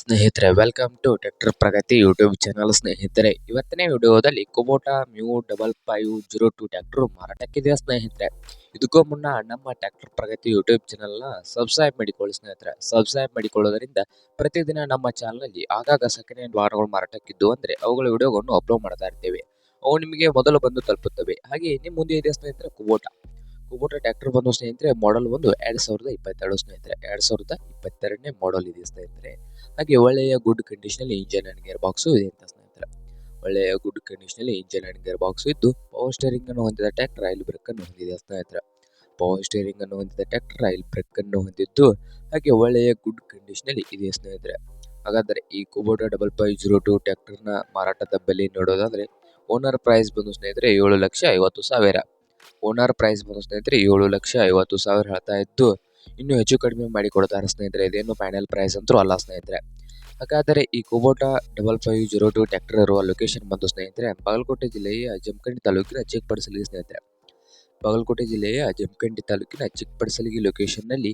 ಸ್ನೇಹಿತರೆ welcome to tractor Pragati YouTube channel ಸ್ನೇಹಿತರೆ. ಇವತ್ತಿನ ವಿಡಿಯೋದಲ್ಲಿ Kubota MU double five zero two tractor ಮಾರಾಟಕ್ಕಿದೆ ಸ್ನೇಹಿತರೆ? ಇದಕ್ಕೂ ಮುನ್ನ ನಮ್ಮ ಟ್ರ್ಯಾಕ್ಟರ್ ಪ್ರಗತಿ ಯೂಟ್ಯೂಬ್ ಚಾನಲ್ನ ಸಬ್ಸ್ಕ್ರೈಬ್ ಮಾಡಿಕೊಳ್ಳಿ ಸ್ನೇಹಿತರೆ. ಸಬ್ಸ್ಕ್ರೈಬ್ ಮಾಡಿಕೊಳ್ಳೋದರಿಂದ ಪ್ರತಿದಿನ ನಮ್ಮ ಚಾನಲಲ್ಲಿ ಆಗಾಗ ಸೆಕೆಂಡ್ ಹ್ಯಾಂಡ್ ವಾರಗಳು ಮಾರಾಟಕ್ಕಿದ್ದು ಅಂದರೆ ಅವುಗಳ ವಿಡಿಯೋಗಳನ್ನು ಅಪ್ಲೋಡ್ ಮಾಡ್ತಾ ಇರ್ತೇವೆ. ಅವು ನಿಮಗೆ ಮೊದಲು ಬಂದು ತಲುಪುತ್ತವೆ. ಹಾಗೆ ನಿಮ್ಮ ಮುಂದೆ ಇದೆ ಸ್ನೇಹಿತರೆ? ಕುಬೋಟಾ ಕುಬೋಟಾ ಟ್ರ್ಯಾಕ್ಟರ್ ಬಂದು ಸ್ನೇಹಿತರೆ ಮಾಡಲ್ ಒಂದು ಎರಡ್ ಸಾವಿರದ ಇಪ್ಪತ್ತೆರಡು ಸ್ನೇಹಿತರೆ. ಎರಡ್ ಸಾವಿರದ ಇಪ್ಪತ್ತೆರಡನೇ ಮಾಡಲ್ ಇದೆ ಸ್ನೇಹಿತರೆ. ಹಾಗೆ ಒಳ್ಳೆಯ good condition engine and gear box ಇದೆ ಅಂತ ಸ್ನೇಹಿತರೆ. ಒಳ್ಳೆಯ good condition engine and gear box ಇದ್ದು ಪವರ್ ಸ್ಟೇರಿಂಗ್ ಅನ್ನು ಹೊಂದಿದ ಟ್ರ್ಯಾಕ್ಟರ್ ರೈಲ್ ಬ್ರೇಕ್ ಅನ್ನು ಹೊಂದಿದೆ ಸ್ನೇಹಿತರೆ. ಪವರ್ ಸ್ಟೇರಿಂಗ್ ಅನ್ನು ಹೊಂದಿದ ಟ್ರ್ಯಾಕ್ಟರ್ ರೈಲ್ ಬ್ರೇಕ್ ಅನ್ನು ಹೊಂದಿದ್ದು, ಹಾಗೆ ಒಳ್ಳೆಯ ಗುಡ್ ಕಂಡೀಷನ್ ಅಲ್ಲಿ ಇದೆ ಸ್ನೇಹಿತರೆ. ಹಾಗಾದರೆ ಈ Kubota double five zero two ಟ್ರ್ಯಾಕ್ಟರ್ನ ಮಾರಾಟದ ಬೆಲೆ ನೋಡೋದಾದ್ರೆ ಓನರ್ ಪ್ರೈಸ್ ಬಂದು ಸ್ನೇಹಿತರೆ ಏಳು ಲಕ್ಷ ಐವತ್ತು ಸಾವಿರ. ಓನರ್ ಪ್ರೈಸ್ ಬಂದು ಸ್ನೇಹಿತರೆ, ಏಳು ಲಕ್ಷ ಐವತ್ತು ಸಾವಿರ ಹೇಳ್ತಾ ಇದ್ದು, ಇನ್ನು ಹೆಚ್ಚು ಕಡಿಮೆ ಮಾಡಿ ಕೊಡ್ತಾರೆ ಸ್ನೇಹಿತರೆ, ಇದೇನು ಫೈನಲ್ ಪ್ರೈಸ್ ಅಂತೂ ಅಲ್ಲ ಸ್ನೇಹಿತರೆ. ಹಾಗಾದರೆ ಈ Kubota double five zero two tractor ಇರುವ ಲೊಕೇಶನ್ ಬಂದು ಸ್ನೇಹಿತರೆ, ಬಾಗಲಕೋಟೆ ಜಿಲ್ಲೆಯ ಜಮಖಂಡಿ ತಾಲೂಕಿನ ಚಿಕ್ಕಪಡಿಸಲಿಗೆ ಸ್ನೇಹಿತರೆ. ಬಾಗಲಕೋಟೆ ಜಿಲ್ಲೆಯ ಜಮಖಂಡಿ ತಾಲೂಕಿನ ಚಿಕ್ಕಪಡಿಸಲಿಗೆ ಲೊಕೇಶನ್ನಲ್ಲಿ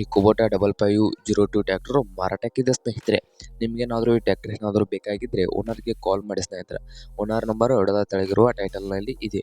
ಈ Kubota double five zero two tractor ಮಾರಾಟಕ್ಕಿದೆ ಸ್ನೇಹಿತರೆ. ನಿಮಗೇನಾದರೂ ಈ ಟ್ಯಾಕ್ಟರ್ ಏನಾದರೂ ಬೇಕಾಗಿದ್ದರೆ ಓನರ್ಗೆ ಕಾಲ್ ಮಾಡಿ ಸ್ನೇಹಿತರೆ. ಓನರ್ ನಂಬರ್ ಹೊಡೆದ ತೆಳಗಿರುವ ಟೈಟಲ್ನಲ್ಲಿ ಇದೆ.